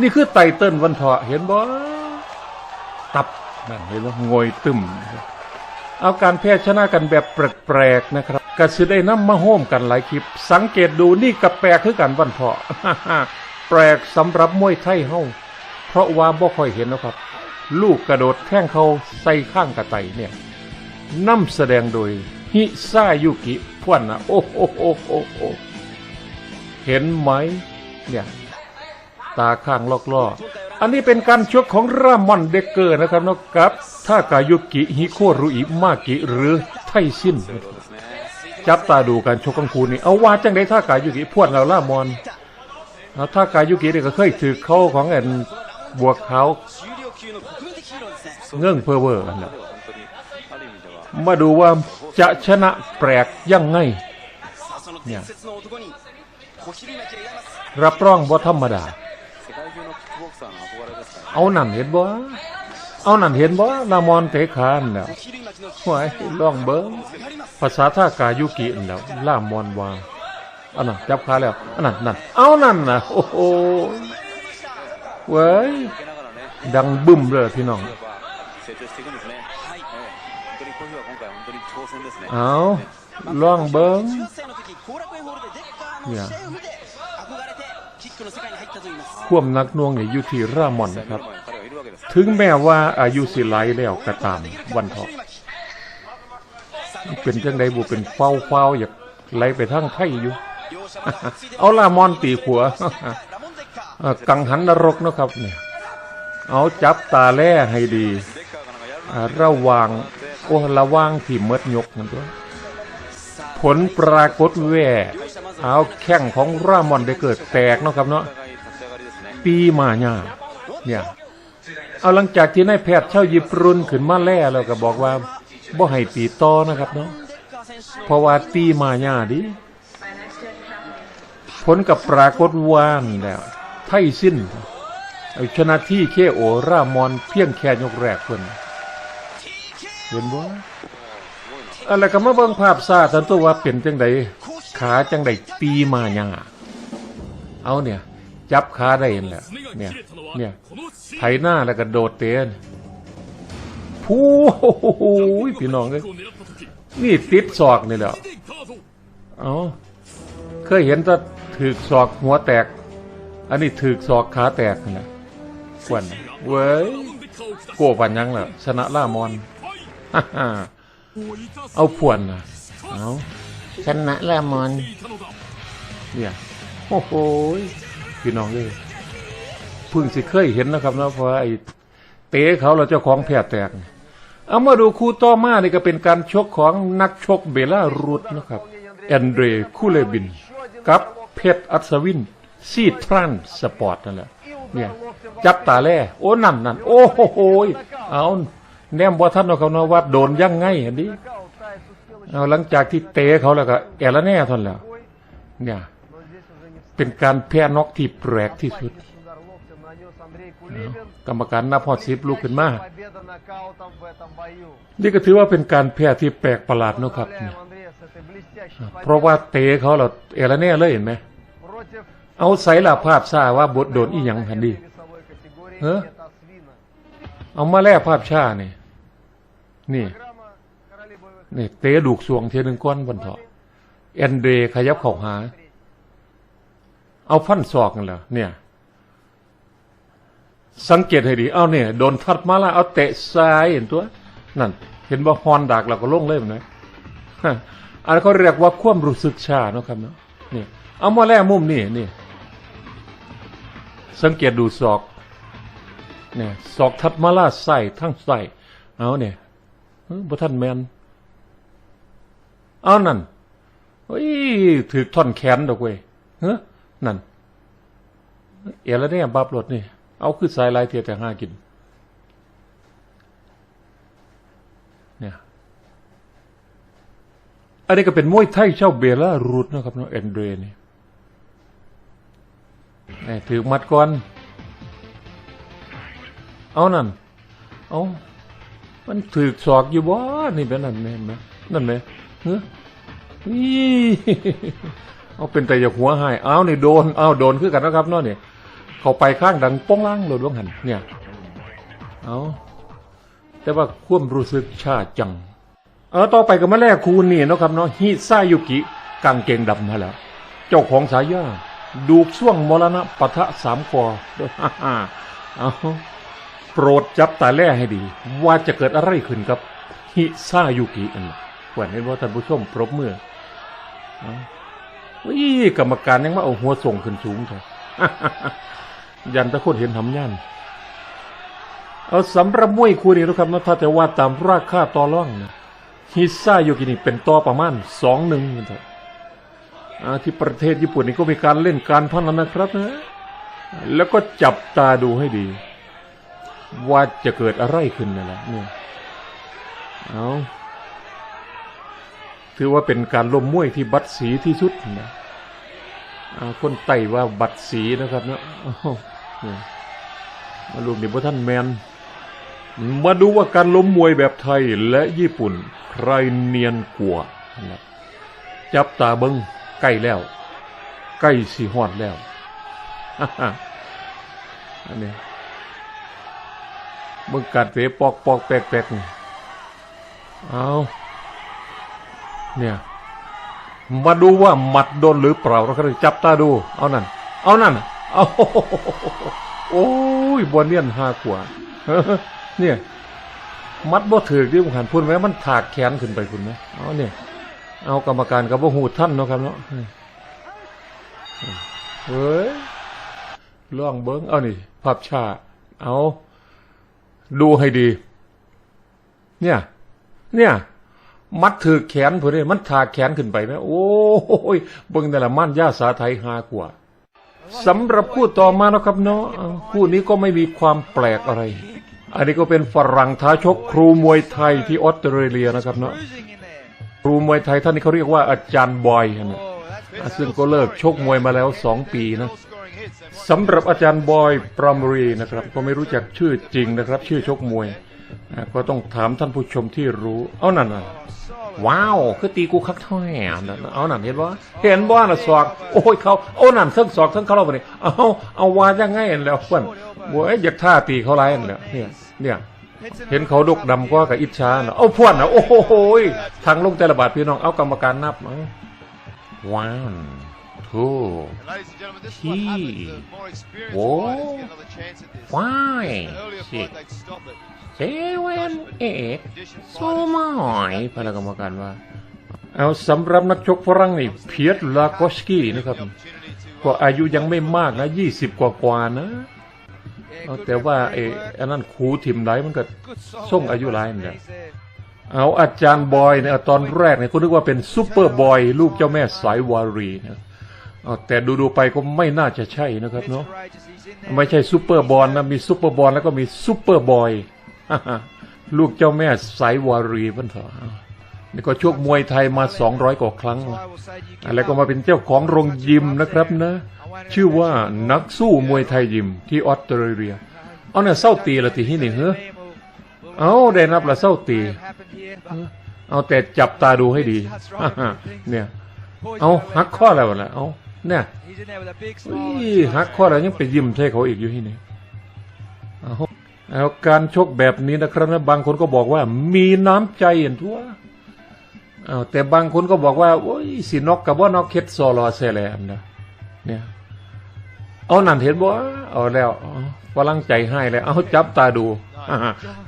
นี่คือไตเติ้ลวันเถาะเห็นบ่ตับนั่นเห็นบ่งอยตึมเอาการแพทย์ชนะกันแบบแปลกๆนะครับก็สิได้น้ำมาโฮมกันหลายคลิป สังเกตดูนี่ก็แปลกคือกันวันเถาะแปลกสำหรับมวยไทยเฮาเพราะว่าบ่ค่อยเห็นนะครับ ลูกกระโดดแท่งเขาใส่ข้างกระไตเนี่ยนำแสดงโดยฮิซายุกิพวนนะโอ้โอ้โอ้โอ้โอ้เห็นไหมเนี่ย ตาข้างลอกล่อ อันนี้เป็นการชกของรามอนเดเกอร์นะครับนะครับท่ากายุกิฮิโครุอิมากิหรือไทซินจับตาดูการชกของคูนี่เอาว่าจังไดท่ากายุกิพวนเราล่ามอนเอาท่ากายุกิเนี่ยก็เคยถือเข้าของแอนบวกเขาเงื่องเพอเวอร์อันนั้นมาดูว่าจะชนะแปลกยังไงเนี่ยรับรองบ่ธรรมดา เอานั่นเห็นบ่เอานั่นเห็นบ่ลามอนเตะขานแล้วหวยล่องเบิ้งภาษาท่ากายุกินแล้วล่ามอนว่าอันนั้นจับขาแล้วอันนั้นนั่นเอานั่นนะโอ้โหเว้ยดังบึ้มเลยพี่น้องเอาล่องเบิ้งเนี่ย ควมนักหน่วงเนี่ยอยู่ที่รามอนนะครับ ถึงแม้ว่าอายุสิไหลแล้วก็ตามวันทองเป็นจังใดบุเป็นเฝ้าเฝ้าๆอยากไหลไปทางไทยอยู่ เอาลามอนตีขัวเอ่อกังหันนรกเนาะครับเนี่ยเอาจับตาแล่ให้ดีอ่าระหว่างโอ้ระหว่างที่มดยกนั่นตัวผลปรากฏแว่ เอาแข้งของรามอนได้เกิดแตกเนาะครับเนาะปีมาญาเนี่ยเอาหลังจากที่นายแพทย์เช่ายิบรุนขึ้นมาแล่แล้วก็บอกว่าบ่ให้ตีต่อนะครับเนาะเพราะว่าตีมาญาดิผลกับปรากฏวานแล้วไทยสิ้นเอาชนะที่เคโอรามอนเพียงแค่ยกแรกเพิ่นเห็นบ่อะไรก็มาเบิ่งภาพซาสันตัวว่าเป็นจังได ขาจังได้ตีมาหยังอะเอาเนี่ย จับขาได้เห็นแหละเนี่ย เนี่ยไถหน้าแล้วก็โดดเตนผู้พี่น้องเอ้ยนี่ติดศอกนี่แหละเอาเคยเห็นแต่ถือกศอกหัวแตก อันนี้ถือกศอกขาแตกนะกวนเว้ยโกปันยังล่ะชนะล่ามอน เอาพวนนะเอา ชนะลามอนเนี่ยโอ้โหยพี่น้องเลยเพิ่งสิเคยเห็นนะครับนะเพราะว่าไอ้เตะเขาเราเจ้าของแพร่แตก เอามาดูคู่ต่อมานี่ก็เป็นการชกของนักชกเบลารุสนะครับ แอนเดรคูเลบิน กับเพชรอัศวิน ซีทรันสปอร์ตนั่นแหละเนี่ยจับตาแล่โอ้นั่นนั่นโอ้โหโหยเอาแนมว่าท่านเอาเขาเนาะว่าโดนยังไงเห็นดิ เอาหลังจากที่เตะเขาแล้วก็แอละแน่ทนแล้ว เนี่ย เป็นการแพ้นอกที่แปลกที่สุด กรรมการนับพอดซิปลุกขึ้นมา นี่ก็ถือว่าเป็นการแพ้ที่แปลกประหลาดนะครับ เพราะว่าเตะเขาเราเอละแน่เลยเห็นไหม เอาใส่ลาภาพซาว่าบทโดนอีหยังหันดีเออเอามาแล่ภาพชาเนี่ยนี่ นี่เตะดูกสวงเทียนึงก้อนบนเถาะแอนเดรขยับเข้าหา เอาฟันศอกกันแหล้วเนี่ย สังเกตให้ดี เอาเนี่ยโดนทัดมาละเอาเตะซ้ายเห็นตัว นั่น เห็นว่าฮอนดักเราก็ลงเลยเห็นไหมฮะอันนนเขาเรียกว่าความรู้สึกชาเนาะครับเนาะนี่เอามาแล่มุมนี่นี่สังเกตดูศอก เนี่ยศอกทัดมาล่าใส่ทั้งใส่เอาเนี่ยบ่ท่านแมน เอานั่นเฮ้ยถือท่อนแขนดอกเว้ยเฮ้นั่น เอแล้วเนี่ยบับรถนี่ เอาคือสายลายเทียแต่ห้ากิน เนี่ย อันนี้ก็เป็นมวยไทยเช่าเบลารูดนะครับเนาะแอนเดรนี่นี่ถือมัดก่อน เอานั่น เอามันถือศอกอยู่บ่นี่เป็นนั่นไหมนั่นไหม เฮ้ยนี่เอาเป็นแต่อย่าหัวหายเอาเนี่โดนเอาโดนคือกันนะครับเนาะนี่ยเขาไปข้างดังป้องล่างโหลดวงหันเนี่ยเอาแต่ว่าควมรู้สึกชาจัง เออต่อไปก็มาแลกคูนี่นะครับเนาะฮิซายุกิกางเกงดำมาแล้วเจ้าของสายยาดูช่วงมรณะปะทะสามกอเอาโปรดจับตาแล่ให้ดี ว่าจะเกิดอะไรขึ้นกับฮิซายุกิอันละแหวนเห็นว่าท่านผู้ชมปรบมืออาวิกรรมการยังมาเอาหัวส่งขึ้นสูงเถอะยันตะโคตรเห็นทำย่านเอาสำหรับมวยคู่นี้นะครับนะถ้าจะว่าตามราคาต่อร่องนะฮิซ่าโยกินี่เป็นต่อประมาณสองหนึ่งนะครับอ่าที่ประเทศญี่ปุ่นนี่ก็มีการเล่นการพนันนะครับนะแล้วก็จับตาดูให้ดี ว่าจะเกิดอะไรขึ้นนั่นแหละเนี่ยเอา ถือว่าเป็นการล้มมวยที่บัดสีที่สุดนะอ่าคนไต่ว่าบัดสีนะครับเนาะมาลูกนี่พระท่านแมน มาดูว่าการล้มมวยแบบไทยและญี่ปุ่น ใครเนียนกว่านะจับตาเบิงใกล้แล้ว ใกล้สีหอดแล้วอันนี้เบิงกัดเวปอกปอกแปลกแปลกเอา เนี่ยมาดูว่าหมัดโดนหรือเปล่าเราก็เลยจับตาดู เอานั่น เอานั่นเอาโอ้ยบนเนียนห้ากว่าเนี่ยมัดบ่ถือที่ผมหันพูดไหมมันถากแขนขึ้นไปคุณไหมเอาเนี่ย เอากรรมการกับว่าหูท่านเนาะครับเนาะเฮ้ยล่องเบิ้งเอานี่ภาพชาเอา ดูให้ดี เนี่ย เนี่ย มัดถือแขนเนี่ยมันถากแขนขึ้นไปไหมโอ้ยเบิ้งแต่ละม่นย่าสาไทยหากว่าสำหรับคู่ต่อมานะครับเนาะคู่นี้ก็ไม่มีความแปลกอะไร อันนี้ก็เป็นฝรั่งท้าชกครูมวยไทยที่ออสเตรเลียนะครับเนาะครูมวยไทยท่านนี้เขาเรียกว่าอาจารย์บอยนะซึ่งก็เลิกชกมวยมาแล้วสองปีนะสำหรับอาจารย์บอยปรามรีนะครับ ก็ไม่รู้จักชื่อจริงนะครับ ชื่อชกมวย ก็ต้องถามท่านผู้ชมที่รู้ เอานั่นน่ะ ว้าว คือตีกูคักท่อยอะนั่นน่ะเอานั่นเห็นบ่เห็นบ่น่ะศอกโอ้ยเขาโอ้นั่นเทั้งศอกเทั้งเขาเราไปนี่เอาเอาว่ายังไงแล้วเพื่อนโว้ยอยากท่าตีเขาไรนั่นแหละเนี่ยเนี่ย hits in เห็นเขาดกดำก็กับอิจฉาเนาะเอาพวนนะโอ้โหยทางลงแต่ละบาทพี่น้องเอากรรมการนับเอา one who, he, what, why, six, seven, eight, so much พลังกรรมการว่า เอาสำหรับนักชกฝรั่งนี่เพียร์ลากอสกี้นะครับ ก็อายุยังไม่มากนะยี่สิบกว่ากว่านะ แต่ว่าเอ้อันนั้นครูทิมไรมันก็ส่งอายุไรเนี่ยเอาอาจารย์บอยเนี่ยตอนแรกเนี่ยคุณนึกว่าเป็นซูเปอร์บอย ลูกเจ้าแม่สายวารีนะ แต่ดูดูๆไปก็ไม่น่าจะใช่นะครับ It's เนาะ courageous. He's in there. ไม่ใช่ซูเปอร์บอลนะมีซูเปอร์บอลแล้วก็มีซูเปอร์บอยลูกเจ้าแม่สายวารีมันเถอะนี่ก็ชกมวยไทยมา200กว่าครั้ง So นะ I will say to you, give แล้วก็ up. มาเป็นเจ้าของโรงยิมนะครับนะ ชื่อว่านักสู้มวยไทยยิมที่ออสเตรเลียเอาเนี่ยเศร้าตีละตีที่นี่เหรอ We'll- we'll เอาได้นับละเศร้าตี have happened here. เอาแต่จับตาดูให้ดีเนี่ยเอาหักข้อแล้วล่ะเอา เนี่ย He's in there with a big อุ้ smile. ยหักข้อแล้วยังไปยิ้มใส่เขาอีกอยู่ที่นี่เอาการชกแบบนี้นะครับนะบางคนก็บอกว่า มีน้ำใจเห็นทั่วเอาแต่บางคนก็บอกว่าโอ้ยสินกกับว่านกเคสโซลอเซแลนนะเนี่ยเอานั่นเห็นบ่เอาแล้วเอากำลังใจให้แล้วเอาจับตาดู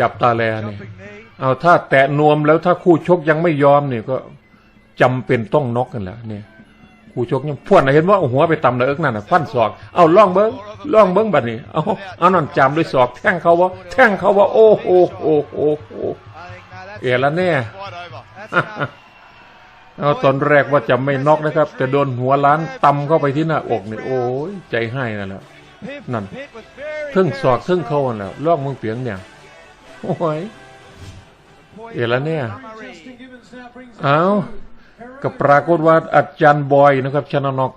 จับตาแลนี่ Jumping knee. เอาถ้าแตะนวมแล้วถ้าคู่ชกยังไม่ยอมเนี่ยก็จำเป็นต้องน็อกกันแหละเนี่ย คู่ชกยังพวนเห็นว่าหัวไปตำเลยเอิกนั่นน่ะฟันศอกเอาล่องเบิ้งล่องเบิ้งบัดนี้เอาเอานั่นจำด้วยศอกแท่งเขาว่าแท่งเขาว่าโอ้โหโอ้โหโอ้โหเอ๋ละแน่เอาตอนแรกว่าจะไม่นอกนะครับ แต่โดนหัวล้านตำเข้าไปที่หน้าอกนี่โอ้ยใจให้นั่นแหละ Hip, None. hit was very, เทึ่งศอกทึ่งเขานั่นแล้วล่องมึงเปียงเนี่ยโอ้ยเอ๋ละแน่เอา ก็ปรากฏว่าอาจารย์บอยนะครับ ชนะนอก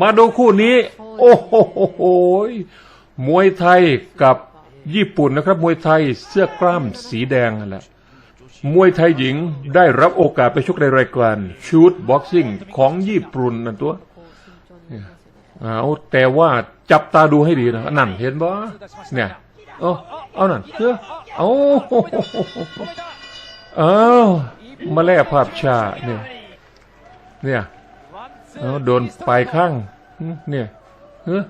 มาดูคู่นี้ โอ้โหมวยไทยกับญี่ปุ่นนะครับ มวยไทยเสื้อกล้ามสีแดงนั่นแหละมวยไทยหญิงได้รับโอกาสไปชกในรายการชูดบ็อกซิ่งของญี่ปุ่นนั่นตัวเอาแต่ว่าจับตาดูให้ดีนะนั่นเห็นบ่เนี่ยเอาเอานั่นเฮ้อเอาเอามาแล่ภาพชาเนี่ย เนี่ยเอาโดนปลายข้างเนี่ยเออ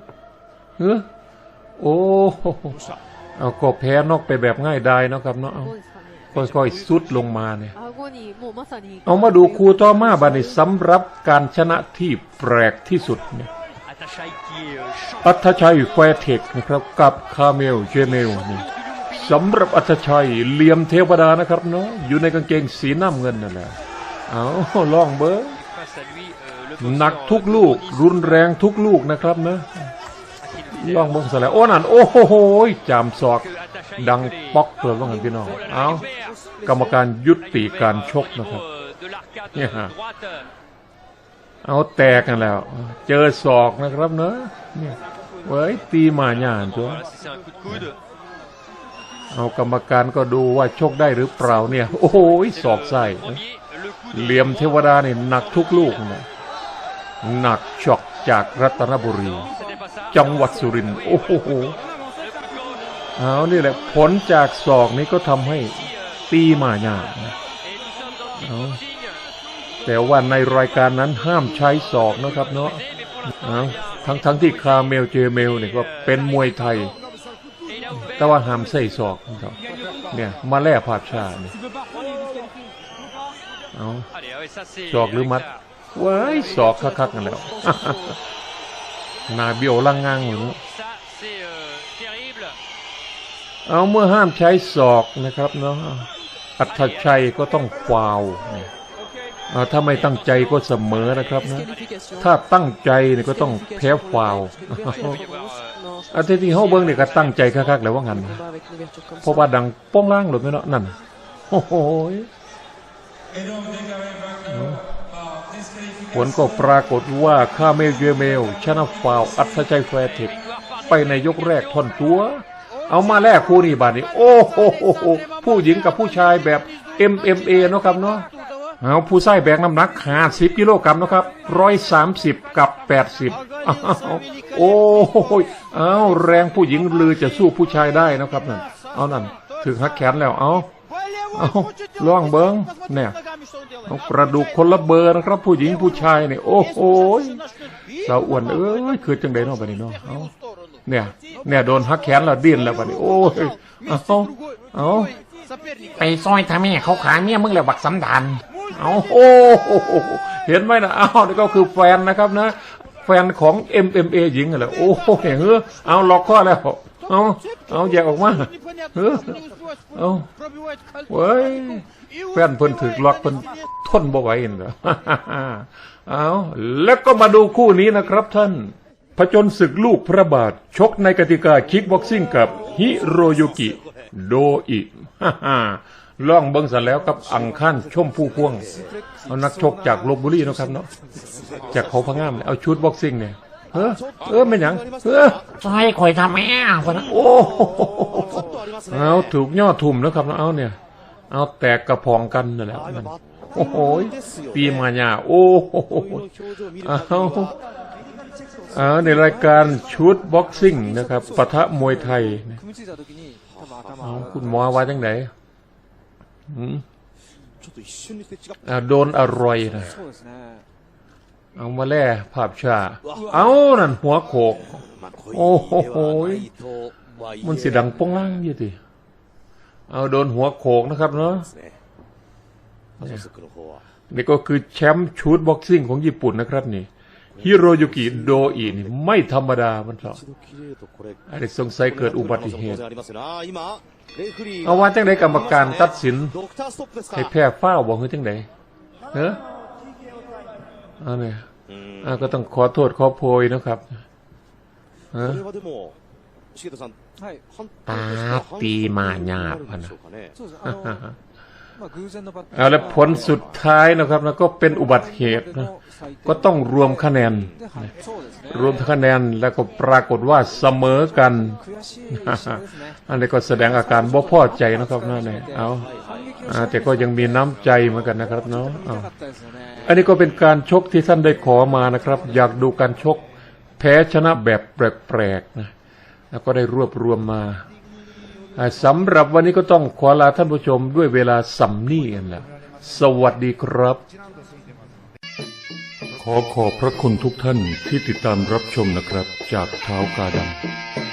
เออโอ้เอาก็แพ้นอกไปแบบง่ายได้นะครับเนาะค่อยๆสุดลงมาเนี่ย เอามาดูครูต่อมาบานิสำหรับการชนะที่แปลกที่สุดเนี่ยอัตชัยแฟเทคนะครับกับคาเมลเจเมลนี่สำหรับอัตชัยเหลี่ยมเทวดานะครับเนาะอยู่ในกางเกงสีน้ำเงินนั่นแหละเอาล่องเบอร์ face à lui euh, le หนัก boxeur ทุก de ลูก haut รุนแรงทุกลูกนะครับนะ niveau, ลองเบิ้งซะแล้วโอ้นั่นโอ้โหจามศอก que Atachai ดัง fait les- ป๊อกเลยว่างั้นพี่น้อง Oh là là, เอา Hubert กรรมการยุติ Hubert การชก au นะครับ niveau, euh, de l'arcade Yeah. droite เอาแตกกันแล้ว เจอศอกนะครับเนอะเนี่ยเว้ยตีมาหยานตัว Voilà, si c'est un coup de coude เอากรรมการก็ดูว่าชกได้หรือเปล่าเนี่ย โอ้โหศอกใส่ เหลี่ยมเทวดาเนี่หนักทุกลูกนะหนักช็อกจากรัตนบุรี จังหวัดสุรินทร์โอ้โหเอานี่แหละผลจากศอกนี้ก็ทำให้ตีมาหยาแต่ว่าในรายการนั้นห้ามใช้ศอกนะครับเนาะทั้งทั้งที่คาเมลเจเมลเนี่ยก็เป็นมวยไทย แต่ว่าห้ามใส่ศอกเนี่ยมาแล่ภาพชาเนี่ย เอา allez ouais, ça c'est ศอกหรือมัดเว้ยศอกคักๆกันแล้วหนาเบี้ยวลังงางเหมือน ça c'est euh, terrible เอาเมื่อห้ามใช้ศอกนะครับเนาะอัธชัยก็ต้องฟาวล์เนี่ยเอาถ้าไม่ตั้งใจก็เสมอนะครับนะ Disqualification. ถ้าตั้งใจเนี่ยก็ต้องแพ้ฟาวล์ Ouverture de bronze. Non, je อันที่เฮาเบิ่งเนี่ยก็ตั้งใจคักๆแล้วว่างั้น pense นะ pas avec une ouverture comme เพราะ ça. ว่าดังโป้องล่างหรือไม่เนาะนั่นโอ้โห ผลก็ปรากฏว่าข้าเมลเยเมล ชนะฟาวล์อัธชัยแฟร์เทคไปในยกแรกท่อนตัว เอามาแลกคู่นี่บาดนี้ โอ้โหผู้หญิงกับผู้ชายแบบ MMA เนาะครับเนาะเอาผู้ใส่แบกน้ำหนัก50กิโลกรัมนะครับ130กับ80อ้าวโอ้โหเอาแรงผู้หญิงลือจะสู้ผู้ชายได้นะครับนั่นเอานั่นถึงหักแขนแล้วเอา เอาล่องเบิงเนี่ยเอากระดูกคนละเบอร์นะครับ ผู้หญิงผู้ชายเนี่ยโอ้โหสาวอ้วนเอ้ยคือจังไดเนาะบัดนี้เนาะเอาเนี่ยเนี่ยโดนหักแขนแล้วดิ้นแล้วบัดนี้โอ้ยเอาเอาไปซอยทำแม่เขาขายเมียมึงแล้วบักสำดานเอาโอ้โหเห็นไหมนะเอานี่ก็คือแฟนนะครับนะ แฟนของ MMA หญิงอะไรโอ้โหเฮ้อเอาล็อกข้อแล้ว เอาเอาแยกออกมาเฮ้อเอาเว้ยแฟนเพิ่นถึกล็อกเพิ่นทนบ่ไหวนั่นเหรอเอาแล้วก็มาดูคู่นี้นะครับท่านผจญศึกลูกพระบาท ชกในกติกาคิกบ็อกซิ่งกับฮิโรยุกิ โดอิล่องเบิงสันแล้วกับอังคันชมผู้พ่วง เอานักชกจากลบบุรีนะครับเนาะจากเขาพังงามเนี่ยเอาชุดบ็อกซิ่งเนี่ย เออเออไม่หนังเออให้ข่อยทำแม่คนนั้นโอ้เอาถูกย่อทุ่มแล้วครับเอาเนี่ย เอาแตกกระพองกันนั่นแหละมันโอ้โหปีมาญาโอ้โหเอาเอาในรายการชุดบ็อกซิ่งนะครับปะทะมวยไทยเอาคุณมอว่าจังไหนอืมโดนอร่อยนะ เอามาแล่ภาพชา เอานั่นหัวโขก โอ้โหมันเสียดังป้องล่างยี่ติเอาโดนหัวโขกนะครับเนาะนี่ก็คือแชมป์ชุดบ็อกซิ่งของญี่ปุ่นนะครับนี่ฮิโรยุกิโดอินี่ไม่ธรรมดามันหรอกอะไรสงสัยเกิดอุบัติเหตุ เอาว่าจังไหนกรรมการตัดสินให้แพ้ฟ้าวบอกเฮ้ยจังไหนเนอะ อันนี้อ่าก็ต้องขอโทษขอโพยนะครับตาปีมาหยาบนะ เอาและผลสุดท้ายนะครับนะก็เป็นอุบัติเหตุนะก็ต้องรวมคะแนน รวมคะแนนแล้วก็ปรากฏว่าเสมอกัน อันนี้ก็แสดงอาการบ่พอใจนะครับนั่นเองเอาแต่ก็ยังมีน้ำใจเหมือนกันนะครับเนาะอันนี้ก็เป็นการชกที่ท่านได้ขอมานะครับ อยากดูการชกแพ้ชนะแบบแปลกๆนะแล้วก็ได้รวบรวมมา สำหรับวันนี้ก็ต้องขอลาท่านผู้ชมด้วยเวลาสัมนี่กันแหละสวัสดีครับ ขอขอบพระคุณทุกท่านที่ติดตามรับชมนะครับ จากเท้ากาดำ